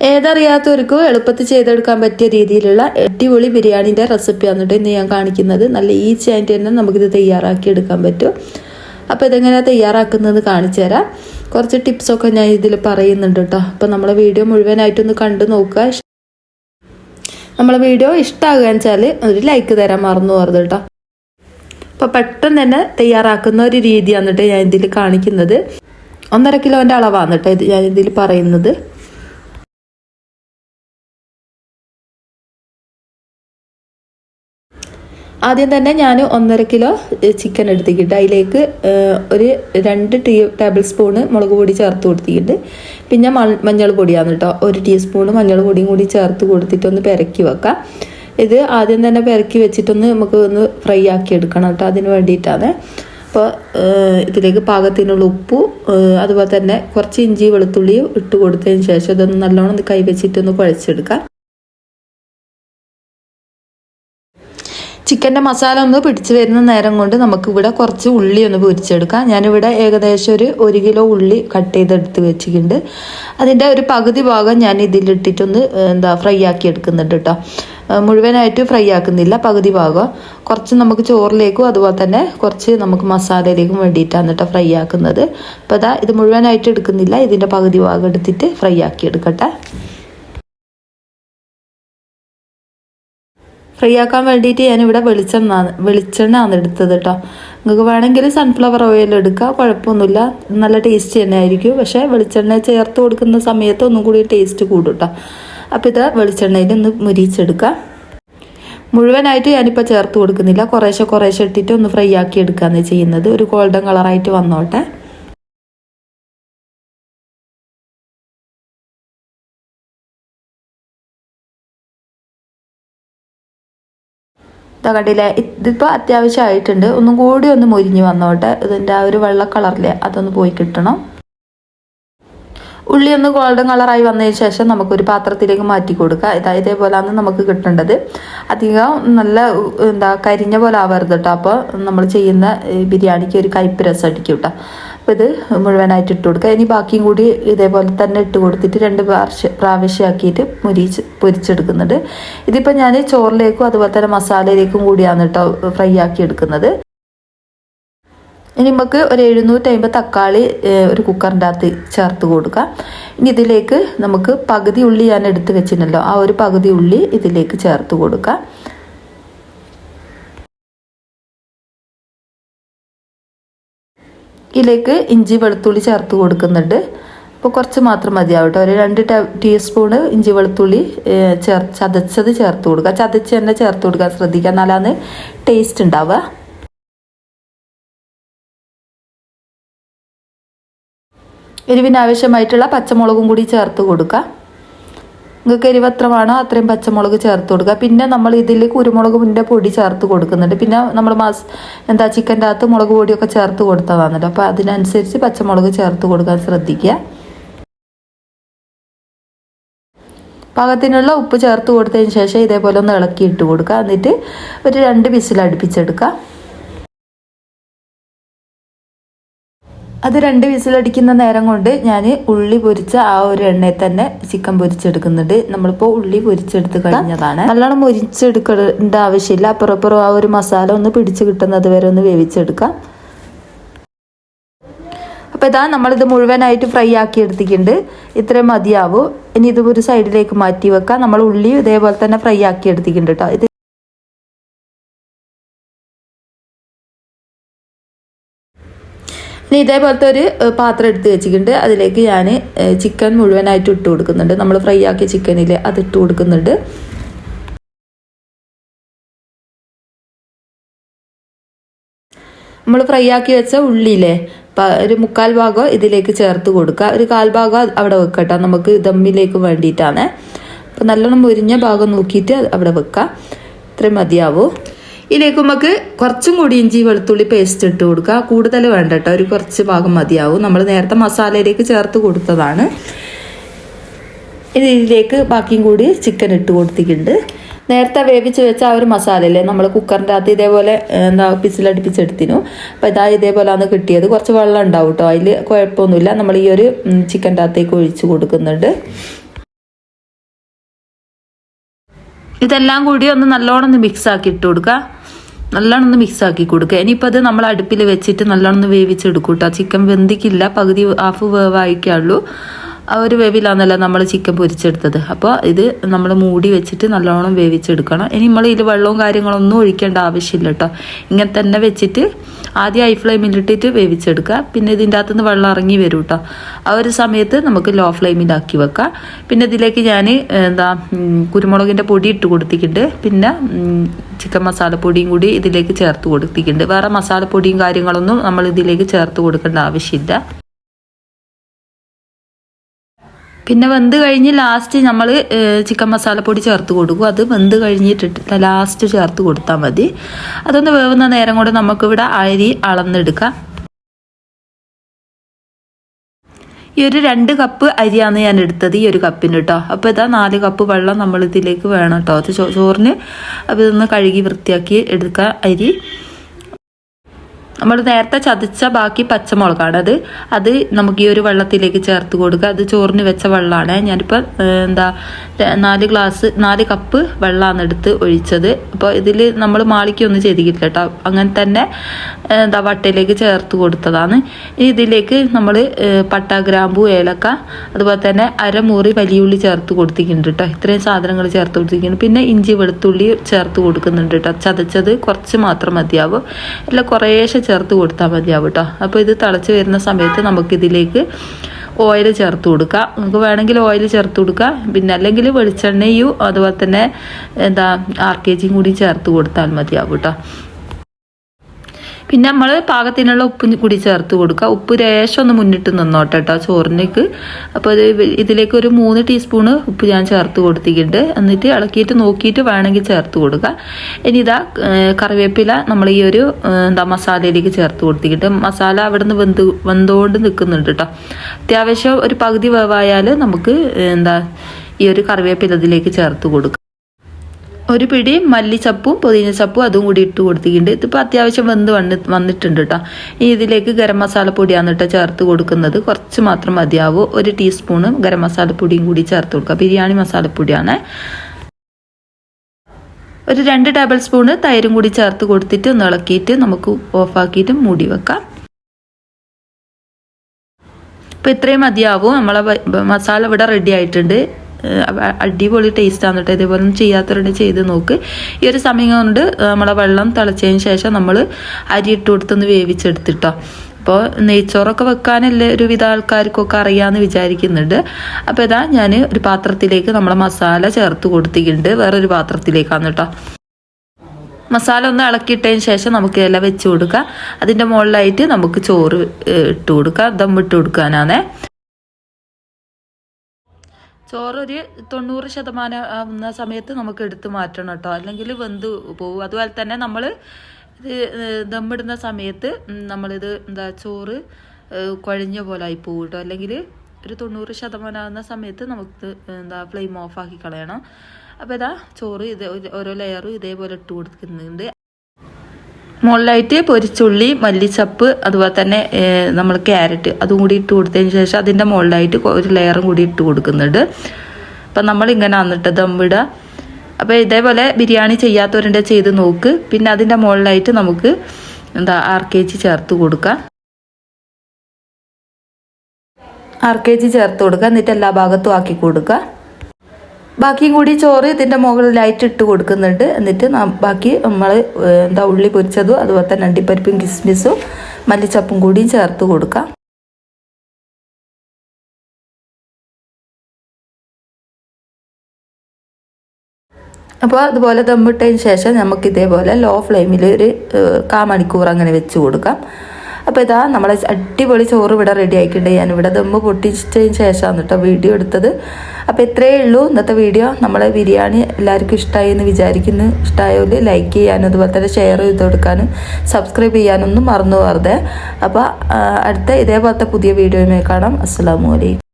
ഏതറിയാത്തവർക്കും എളുപ്പത്തിൽ ചെയ്തെടുക്കാൻ പറ്റിയ രീതിയിലുള്ള അടിപൊളി ബിരിയാണിന്റെ റെസിപ്പി കേട്ടോ ഇന്ന് ഞാൻ കാണിക്കുന്നത്. നല്ല ഈസി ആയിട്ട് തന്നെ നമുക്കിത് തയ്യാറാക്കി എടുക്കാൻ പറ്റും. അപ്പോൾ ഇതെങ്ങനെ തയ്യാറാക്കുന്നത് കാണിച്ചു തരാം. കുറച്ച് ടിപ്സൊക്കെ ഞാൻ ഇതിൽ പറയുന്നുണ്ട് കേട്ടോ. അപ്പോൾ നമ്മളെ വീഡിയോ മുഴുവനായിട്ടൊന്ന് കണ്ടു നോക്കുക. നമ്മളെ വീഡിയോ ഇഷ്ടമാകുകയെന്ന് വെച്ചാൽ ഒരു ലൈക്ക് തരാൻ മറന്നു പോകരുത് കേട്ടോ. അപ്പോൾ പെട്ടെന്ന് തന്നെ തയ്യാറാക്കുന്ന ഒരു രീതിയാണ് കേട്ടോ ഞാൻ ഇതിൽ കാണിക്കുന്നത്. ഒന്നര കിലോന്റെ അളവാണ് കേട്ടോ ഇത് ഞാൻ ഇതിൽ പറയുന്നത്. ആദ്യം തന്നെ ഞാൻ ഒന്നര കിലോ ചിക്കൻ എടുത്തിട്ട് അതിലേക്ക് ഒരു രണ്ട് ടീ ടേബിൾ സ്പൂണ് മുളക് പൊടി ചേർത്ത് കൊടുത്തിട്ട് പിന്നെ മഞ്ഞൾ പൊടിയാണ് കേട്ടോ. ഒരു ടീസ്പൂണ് മഞ്ഞൾ പൊടിയും കൂടി ചേർത്ത് കൊടുത്തിട്ട് ഒന്ന് പെരക്കി വെക്കാം. ഇത് ആദ്യം തന്നെ പെരക്കി വെച്ചിട്ടൊന്ന് നമുക്ക് ഒന്ന് ഫ്രൈ ആക്കി എടുക്കണം കേട്ടോ അതിന് വേണ്ടിയിട്ടാണ്. അപ്പോൾ ഇതിലേക്ക് പാകത്തിനുള്ള ഉപ്പ് അതുപോലെ തന്നെ കുറച്ച് ഇഞ്ചി വെളുത്തുള്ളിയും ഇട്ട് കൊടുത്തതിന് ശേഷം ഇതൊന്ന് നല്ലോണം കൈ വെച്ചിട്ടൊന്ന് കുഴച്ചെടുക്കാം. ചിക്കന്റെ മസാല ഒന്ന് പിടിച്ചു വരുന്ന നേരം കൊണ്ട് നമുക്ക് ഇവിടെ കുറച്ച് ഉള്ളി ഒന്ന് പൊരിച്ചെടുക്കാം. ഞാനിവിടെ ഏകദേശം ഒരു ഒരു കിലോ ഉള്ളി കട്ട് ചെയ്തെടുത്ത് വെച്ചിട്ടുണ്ട്. അതിന്റെ ഒരു പകുതി ഭാഗം ഞാൻ ഇതിലിട്ടിട്ടൊന്ന് എന്താ ഫ്രൈ ആക്കി എടുക്കുന്നുണ്ട് കേട്ടോ. മുഴുവനായിട്ട് ഫ്രൈ ആക്കുന്നില്ല പകുതി ഭാഗം. കുറച്ച് നമുക്ക് ചോറിലേക്കും അതുപോലെ തന്നെ കുറച്ച് നമുക്ക് മസാലയിലേക്കും വേണ്ടിയിട്ടാണ് കേട്ടോ ഫ്രൈ ആക്കുന്നത്. അപ്പോൾ അതാ ഇത് മുഴുവനായിട്ട് എടുക്കുന്നില്ല. ഇതിന്റെ പകുതി ഭാഗം എടുത്തിട്ട് ഫ്രൈ ആക്കി എടുക്കട്ടെ. ഫ്രൈ ആക്കാൻ വേണ്ടിയിട്ട് ഞാനിവിടെ വെളിച്ചെണ്ണ വെളിച്ചെണ്ണ ആണ് എടുത്തത് കേട്ടോ. നിങ്ങൾക്ക് വേണമെങ്കിൽ സൺഫ്ലവർ ഓയിൽ എടുക്കുക കുഴപ്പമൊന്നുമില്ല. നല്ല ടേസ്റ്റ് തന്നെ ആയിരിക്കും പക്ഷേ വെളിച്ചെണ്ണ ചേർത്ത് കൊടുക്കുന്ന സമയത്ത് ഒന്നും കൂടി ടേസ്റ്റ് കൂടും കേട്ടോ. അപ്പോൾ ഇത് വെളിച്ചെണ്ണയിൽ ഒന്ന് മുരിച്ചെടുക്കുക മുഴുവനായിട്ട് ഞാനിപ്പോൾ ചേർത്ത് കൊടുക്കുന്നില്ല. കുറേശ്ശെ കുറേശ്ശെ ഇട്ടിട്ട് ഒന്ന് ഫ്രൈ ആക്കി എടുക്കുകയാണ് ചെയ്യുന്നത്. ഒരു ഗോൾഡൻ കളറായിട്ട് വന്നോട്ടെ. കണ്ടില്ലേ ഇതിപ്പോൾ അത്യാവശ്യമായിട്ടുണ്ട്. ഒന്നും കൂടി ഒന്ന് മുരിഞ്ഞ് വന്നോട്ടെ. ഇതിന്റെ ആ ഒരു വെള്ള കളറിലെ അതൊന്ന് പോയി കിട്ടണം. ഉള്ളി ഒന്ന് ഗോൾഡൻ കളറായി വന്നതിന് ശേഷം നമുക്കൊരു പാത്രത്തിലേക്ക് മാറ്റി കൊടുക്കുക ഇതാ ഇതേപോലെയാണ് നമുക്ക് കിട്ടേണ്ടത്. അധികം നല്ല എന്താ കരിഞ്ഞ പോലെ ആവരുത് കേട്ടോ അപ്പോൾ നമ്മൾ ചെയ്യുന്ന ബിരിയാണിക്ക് ഒരു കയ്പ്പ് രസം അടിക്കും കേട്ടോ ഇത് മുഴുവനായിട്ട് ഇട്ട് കൊടുക്കുക. ഇനി ബാക്കിയും കൂടി ഇതേപോലെ തന്നെ ഇട്ട് കൊടുത്തിട്ട് രണ്ട് പ്രാവശ്യം പ്രാവശ്യമാക്കിയിട്ട് മുരിച്ച് പൊരിച്ചെടുക്കുന്നുണ്ട്. ഇതിപ്പോൾ ഞാൻ ചോറിലേക്കും അതുപോലെ തന്നെ മസാലയിലേക്കും കൂടിയാണ് കേട്ടോ ഫ്രൈ ആക്കി എടുക്കുന്നത്. ഇനി നമുക്ക് ഒരു എഴുന്നൂറ്റി അമ്പത് തക്കാളി ഒരു കുക്കറിന്റെ അകത്ത് ചേർത്ത് കൊടുക്കുക ഇനി ഇതിലേക്ക് നമുക്ക് പകുതി ഉള്ളി ഞാൻ എടുത്ത് വെച്ചിട്ടുണ്ടല്ലോ. ആ ഒരു പകുതി ഉള്ളി ഇതിലേക്ക് ചേർത്ത് കൊടുക്കുക ഇതിലേക്ക് ഇഞ്ചി വെളുത്തുള്ളി ചേർത്ത് കൊടുക്കുന്നുണ്ട്. അപ്പോൾ കുറച്ച് മാത്രം മതിയാവട്ടോ. ഒരു രണ്ട് ടീസ്പൂണ് ഇഞ്ചി വെളുത്തുള്ളി ചേർ ചതച്ചത് ചേർത്ത് കൊടുക്കുക. ചതച്ച് തന്നെ ചേർത്ത് കൊടുക്കാൻ ശ്രദ്ധിക്കുക. എന്നാലാണ് ടേസ്റ്റ് ഉണ്ടാവുക. ഇരുവിനാവശ്യമായിട്ടുള്ള പച്ചമുളകും കൂടി ചേർത്ത് കൊടുക്കുക. നിങ്ങൾക്ക് എരിവ് അത്രയും പച്ചമുളക് ചേർത്ത് കൊടുക്കുക. പിന്നെ നമ്മൾ ഇതിൽ കുരുമുളകിന്റെ പൊടി ചേർത്ത് കൊടുക്കുന്നുണ്ട്. പിന്നെ നമ്മൾ മാസ് എന്താ ചിക്കന്റെ അകത്ത് മുളക് പൊടിയൊക്കെ ചേർത്ത് കൊടുത്തതാണല്ലോ. അപ്പോൾ അതിനനുസരിച്ച് പച്ചമുളക് ചേർത്ത് കൊടുക്കാൻ ശ്രദ്ധിക്കുക. പാകത്തിനുള്ള ഉപ്പ് ചേർത്ത് കൊടുത്തതിന് ശേഷം ഇതേപോലെ ഒന്ന് ഇളക്കി ഇട്ട് കൊടുക്കുക. എന്നിട്ട് ഒരു രണ്ട് വിസിൽ അടുപ്പിച്ചെടുക്കുക അത് രണ്ട് വിസിലടിക്കുന്ന നേരം കൊണ്ട് ഞാൻ ഉള്ളി പൊരിച്ച ആ ഒരു എണ്ണയിൽ തന്നെ ചിക്കൻ പൊരിച്ചെടുക്കുന്നുണ്ട്. നമ്മളിപ്പോൾ ഉള്ളി പൊരിച്ചെടുത്ത് കഴിഞ്ഞതാണ്. നല്ലോണം പൊരിച്ചെടുക്കേണ്ട ആവശ്യമില്ല. അപ്പുറപ്പുറം ആ ഒരു മസാല ഒന്ന് പിടിച്ച് കിട്ടുന്നത് വരെ ഒന്ന് വേവിച്ചെടുക്കാം. അപ്പോൾ ഇതാ നമ്മളിത് മുഴുവനായിട്ട് ഫ്രൈ ആക്കി എടുത്തിട്ടുണ്ട്. ഇത്രയും മതിയാവും. ഇനി ഇത് ഒരു സൈഡിലേക്ക് മാറ്റി വെക്കാം. നമ്മൾ ഉള്ളി ഇതേപോലെ തന്നെ ഫ്രൈ ആക്കി എടുത്തിട്ടുണ്ട് കേട്ടോ ഇനി ഇതേപോലത്തെ ഒരു പാത്രം എടുത്ത് വെച്ചിട്ടുണ്ട്. അതിലേക്ക് ഞാൻ ചിക്കൻ മുഴുവനായിട്ട് ഇട്ട് കൊടുക്കുന്നുണ്ട്. നമ്മൾ ഫ്രൈ ആക്കിയ ചിക്കനിൽ അത് ഇട്ട് കൊടുക്കുന്നുണ്ട്. നമ്മൾ ഫ്രൈ ആക്കി വെച്ച ഉള്ളിയിലെ ഒരു മുക്കാൽ ഭാഗം ഇതിലേക്ക് ചേർത്ത് കൊടുക്കുക. ഒരു കാൽ ഭാഗം അവിടെ വെക്കട്ടോ. നമുക്ക് ദമ്മിലേക്ക് വേണ്ടിയിട്ടാണ്. അപ്പം നല്ലോണം മുരിഞ്ഞ ഭാഗം നോക്കിയിട്ട് അവിടെ വെക്കുക ഇത്രയും മതിയാവും. ഇതിലേക്ക് നമുക്ക് കുറച്ചും കൂടി ഇഞ്ചി വെളുത്തുള്ളി പേസ്റ്റ് ഇട്ട് കൊടുക്കുക. കൂടുതൽ വേണ്ട കേട്ടോ. ഒരു കുറച്ച് ഭാഗം മതിയാവും. നമ്മൾ നേരത്തെ മസാലയിലേക്ക് ചേർത്ത് കൊടുത്തതാണ്. ഇനി ഇതിലേക്ക് ബാക്കിയും കൂടി ചിക്കൻ ഇട്ട് കൊടുത്തിട്ടുണ്ട്. നേരത്തെ വേവിച്ച് വെച്ച ആ ഒരു മസാലയില്ലേ നമ്മൾ കുക്കറിന്റെ അകത്ത് ഇതേപോലെ എന്താ പിസിലടുപ്പിച്ചെടുത്തിനു അപ്പോൾ ഇതാ ഇതേപോലെ ഇതേപോലെയാണ് കിട്ടിയത്. കുറച്ച് വെള്ളം ഉണ്ടാവും കേട്ടോ. അതിൽ കുഴപ്പമൊന്നുമില്ല. നമ്മൾ ഈ ഒരു ചിക്കന്റെ അകത്തേക്ക് ഒഴിച്ച് കൊടുക്കുന്നുണ്ട്. ഇതെല്ലാം കൂടി ഒന്ന് നല്ലോണം ഒന്ന് മിക്സ് ആക്കി ഇട്ട് കൊടുക്കുക. നല്ലോണം മിക്സ് ആക്കി കൊടുക്കുക. ഇനിയിപ്പോൾ അത് നമ്മൾ അടുപ്പിൽ വെച്ചിട്ട് നല്ലോണം വേവിച്ചെടുക്കൂട്ടോ. വേവിച്ചെടുക്കും കേട്ടോ ചിക്കൻ വെന്തിക്കില്ല. പകുതി ഹാഫ് വേവായിക്കുള്ളൂ ഒരു വേവിലാന്നല്ല നമ്മൾ ചിക്കൻ പൊരിച്ചെടുത്തത്. അപ്പോൾ ഇത് നമ്മൾ മൂടി വെച്ചിട്ട് നല്ലോണം വേവിച്ചെടുക്കണം. ഇനി നമ്മൾ ഇതിൽ വെള്ളവും കാര്യങ്ങളൊന്നും ഒഴിക്കേണ്ട ആവശ്യമില്ല കേട്ടോ ഇങ്ങനെ തന്നെ വെച്ചിട്ട് ആദ്യം ഹൈ ഫ്ലെയിമിലിട്ടിട്ട് വേവിച്ചെടുക്കുക. പിന്നെ ഇതിന്റെ അകത്തുനിന്ന് വെള്ളം ഇറങ്ങി വരും കേട്ടോ ആ ഒരു സമയത്ത് നമുക്ക് ലോ ഫ്ലെയിമിലാക്കി വെക്കാം. പിന്നെ ഇതിലേക്ക് ഞാൻ എന്താ കുരുമുളകിന്റെ പൊടി ഇട്ട് കൊടുത്തിട്ടുണ്ട്. പിന്നെ ചിക്കൻ മസാലപ്പൊടിയും കൂടി ഇതിലേക്ക് ചേർത്ത് കൊടുത്തിട്ടുണ്ട്. വേറെ മസാലപ്പൊടിയും കാര്യങ്ങളൊന്നും നമ്മൾ ഇതിലേക്ക് ചേർത്ത് കൊടുക്കേണ്ട ആവശ്യമില്ല. പിന്നെ വെന്ത് കഴിഞ്ഞ് ലാസ്റ്റ് നമ്മൾ ചിക്കൻ മസാല പൊടി ചേർത്ത് കൊടുക്കും. അത് വെന്ത് കഴിഞ്ഞിട്ടിട്ട് ലാസ്റ്റ് ചേർത്ത് കൊടുത്താൽ മതി. അതൊന്ന് വേവുന്ന നേരം കൊണ്ട് നമുക്കിവിടെ അരി അളന്നെടുക്കാം. ഈ ഒരു രണ്ട് കപ്പ് അരിയാണ് ഞാൻ എടുത്തത് ഈ ഒരു കപ്പിന് കേട്ടോ അപ്പോൾ ഇതാ നാല് കപ്പ് വെള്ളം നമ്മൾ ഇതിലേക്ക് വേണം കേട്ടോ ചോറിന് അപ്പോൾ ഇതൊന്ന് കഴുകി വൃത്തിയാക്കി എടുക്കുക അരി. നമ്മൾ നേരത്തെ ചതച്ച ബാക്കി പച്ചമുളകാണ് അത്. അത് നമുക്ക് ഈ ഒരു വെള്ളത്തിലേക്ക് ചേർത്ത് കൊടുക്കുക. അത് ചോറിന് വെച്ച വെള്ളമാണ്. ഞാനിപ്പോൾ എന്താ നാല് ഗ്ലാസ് നാല് കപ്പ് വെള്ളമാണ് എടുത്ത് ഒഴിച്ചത്. അപ്പോൾ ഇതിൽ നമ്മൾ മാളിക്കൊന്നും ചെയ്തിട്ടില്ല കേട്ടോ. അങ്ങനെ തന്നെ എന്താ വട്ടയിലേക്ക് ചേർത്ത് കൊടുത്തതാണ്. ഇതിലേക്ക് നമ്മൾ പട്ട ഗ്രാമ്പു ഏലക്ക അതുപോലെ തന്നെ അരമുറി വലിയുള്ളി ചേർത്ത് കൊടുത്തിട്ടുണ്ട് കേട്ടോ ഇത്രയും സാധനങ്ങൾ ചേർത്ത് കൊടുത്തിരിക്കുന്നു. പിന്നെ ഇഞ്ചി വെളുത്തുള്ളി ചേർത്ത് കൊടുക്കുന്നുണ്ട് കേട്ടോ ചതച്ചത് കുറച്ച് മാത്രം മതിയാവും. അല്ല കുറേശ്ശെ ചേർത്ത് കൊടുത്താൽ മതിയാവും കേട്ടോ അപ്പോൾ ഇത് തിളച്ച് വരുന്ന സമയത്ത് നമുക്കിതിലേക്ക് ഓയിൽ ചേർത്ത് കൊടുക്കാം. നമുക്ക് വേണമെങ്കിൽ ഓയിൽ ചേർത്ത് കൊടുക്കുക പിന്നെ അല്ലെങ്കിൽ വെളിച്ചെണ്ണയും അതുപോലെ തന്നെ എന്താ ആർ കെ ജിയും കൂടി ചേർത്ത് കൊടുത്താൽ മതിയാവും കേട്ടോ പിന്നെ നമ്മൾ പാകത്തിനുള്ള ഉപ്പ് കൂടി ചേർത്ത് കൊടുക്കുക. ഉപ്പ് രേഷം ഒന്ന് മുന്നിട്ട് നിന്നോട്ടെ കേട്ടോ ചോറിനേക്ക്. അപ്പോൾ ഇത് ഇതിലേക്ക് ഒരു മൂന്ന് ടീസ്പൂണ് ഉപ്പ് ഞാൻ ചേർത്ത് കൊടുത്തിട്ടുണ്ട്. എന്നിട്ട് ഇളക്കിയിട്ട് നോക്കിയിട്ട് വേണമെങ്കിൽ ചേർത്ത് കൊടുക്കുക. ഇനി ഇതാ കറിവേപ്പില നമ്മൾ ഈ ഒരു എന്താ മസാലയിലേക്ക് ചേർത്ത് കൊടുത്തിട്ടുണ്ട്. മസാല അവിടെ നിന്ന് വെന്ത് വെന്തുകൊണ്ട് നിൽക്കുന്നുണ്ട് കേട്ടോ അത്യാവശ്യം ഒരു പകുതി വേവായാൽ നമുക്ക് എന്താ ഈ ഒരു കറിവേപ്പില ഇതിലേക്ക് ചേർത്ത് കൊടുക്കുക ഒരു പിടി മല്ലിച്ചപ്പും പുതിന ചപ്പും അതും കൂടി ഇട്ട് കൊടുത്തിട്ടുണ്ട്. ഇതിപ്പോൾ അത്യാവശ്യം വെന്ത് വന്ന് വന്നിട്ടുണ്ട് കേട്ടോ ഇതിലേക്ക് ഗരം മസാല പൊടിയാണ് കേട്ടോ ചേർത്ത് കൊടുക്കുന്നത്. കുറച്ച് മാത്രം മതിയാവും. ഒരു ടീസ്പൂണ് ഗരം മസാല പൊടിയും കൂടി ചേർത്ത് കൊടുക്കുക. ബിരിയാണി മസാലപ്പൊടിയാണ് ഒരു രണ്ട് ടേബിൾ സ്പൂണ് തൈരും കൂടി ചേർത്ത് കൊടുത്തിട്ട് ഒന്ന് ഇളക്കിയിട്ട് നമുക്ക് ഓഫാക്കിയിട്ട് മൂടി വെക്കാം. അപ്പോൾ ഇത്രയും മതിയാവും. നമ്മളെ മസാല ഇവിടെ റെഡി ആയിട്ടുണ്ട്. അടിപൊളി ടേസ്റ്റ് ആണ് കേട്ടോ. ഇതേപോലെ ചെയ്യാത്തവരുടെ ചെയ്ത് നോക്ക്. ഈ ഒരു സമയം കൊണ്ട് നമ്മളെ വെള്ളം തിളച്ചതിന് ശേഷം നമ്മൾ അരി ഇട്ട് കൊടുത്തൊന്ന് വേവിച്ചെടുത്തിട്ടോ. അപ്പോൾ നെയ്ച്ചോറൊക്കെ വെക്കാനല്ലേ ഒരുവിധ ആൾക്കാർക്കൊക്കെ അറിയാമെന്ന് വിചാരിക്കുന്നുണ്ട്. അപ്പോൾ ഇതാ ഞാൻ ഒരു പാത്രത്തിലേക്ക് നമ്മളെ മസാല ചേർത്ത് കൊടുത്തിട്ടുണ്ട്. വേറൊരു പാത്രത്തിലേക്കാണ് കേട്ടോ. മസാല ഒന്ന് ഇളക്കിയിട്ടതിന് ശേഷം നമുക്ക് ഇല വെച്ച് കൊടുക്കുക അതിന്റെ മുകളിലായിട്ട് നമുക്ക് ചോറ് ഇട്ട് കൊടുക്കുക ദം ഇട്ട് കൊടുക്കാനാണേ. ചോറ് ഒരു തൊണ്ണൂറ് ശതമാനം ആവുന്ന സമയത്ത് നമുക്ക് എടുത്ത് മാറ്റണം കേട്ടോ. അല്ലെങ്കിൽ വെന്ത് പോകും അതുപോലെ തന്നെ നമ്മൾ ഇത് ദമ്മിടുന്ന സമയത്ത് നമ്മളിത് എന്താ ചോറ് കുഴഞ്ഞ പോലെ ആയി പോകും കേട്ടോ. അല്ലെങ്കിൽ ഒരു തൊണ്ണൂറ് ശതമാനം ആവുന്ന സമയത്ത് നമുക്ക് എന്താ ഫ്ലെയിം ഓഫ് ആക്കി കളയണം. അപ്പോൾ ഇതാ ചോറ് ഇതേ ഓരോ ലെയറും ഇതേപോലെ ഇട്ട് കൊടുക്കുന്നുണ്ട്. മുകളിലായിട്ട് പൊരിച്ചുള്ളി മല്ലിച്ചപ്പ് അതുപോലെ തന്നെ നമ്മൾ ക്യാരറ്റ് അതും കൂടി ഇട്ട് കൊടുത്തതിന് ശേഷം അതിന്റെ മുകളിലായിട്ട് ഒരു ലെയറും കൂടി ഇട്ട് കൊടുക്കുന്നുണ്ട്. അപ്പം നമ്മളിങ്ങനെ വന്നിട്ട് ദമ്മിടുക അപ്പോൾ ഇതേപോലെ ബിരിയാണി ചെയ്യാത്തവരുടെ ചെയ്ത് നോക്ക്. പിന്നെ അതിന്റെ മുകളിലായിട്ട് നമുക്ക് എന്താ ആർ കെ ജി ചേർത്ത് കൊടുക്കാം. ആർ കെ ജി ചേർത്ത് കൊടുക്കുക എന്നിട്ട് എല്ലാ ഭാഗത്തും ആക്കി കൊടുക്കുക ബാക്കിയും കൂടി ചോറ് ഇതിന്റെ മുകളിലായിട്ട് ഇട്ട് കൊടുക്കുന്നുണ്ട്. എന്നിട്ട് ബാക്കി നമ്മൾ എന്താ ഉള്ളി പൊരിച്ചതും അതുപോലെ തന്നെ അണ്ടിപ്പരിപ്പും കിസ്മിസും മല്ലിച്ചപ്പും കൂടിയും ചേർത്ത് കൊടുക്കാം. അപ്പോൾ അതുപോലെ ദമ്മിട്ടതിന് ശേഷം നമുക്ക് ഇതേപോലെ ലോ ഫ്ലെയിമിൽ ഒരു കാ മണിക്കൂർ അങ്ങനെ വെച്ച് കൊടുക്കാം. അപ്പോൾ ഇതാ നമ്മൾ അടിപൊളി ചോറ് ഇവിടെ റെഡി ആക്കിയിട്ടുണ്ട് ഞാൻ ഇവിടെ ദമ്മ് പൊട്ടിച്ചതിന് ശേഷമാണ് കേട്ടോ വീഡിയോ എടുത്തത്. അപ്പോൾ ഇത്രയേ ഉള്ളൂ. ഇന്നത്തെ വീഡിയോ നമ്മളെ ബിരിയാണി എല്ലാവർക്കും ഇഷ്ടമായി എന്ന് വിചാരിക്കുന്നു. ഇഷ്ടമായവർ ലൈക്ക് ചെയ്യാനും അതുപോലെ തന്നെ ഷെയർ ചെയ്ത് കൊടുക്കാനും സബ്സ്ക്രൈബ് ചെയ്യാനൊന്നും മറന്നു പോകരുത്. അപ്പോൾ അടുത്ത ഇതേപോലത്തെ പുതിയ വീഡിയോയുമായി കാണാം. അസ്സാം വലൈക്കും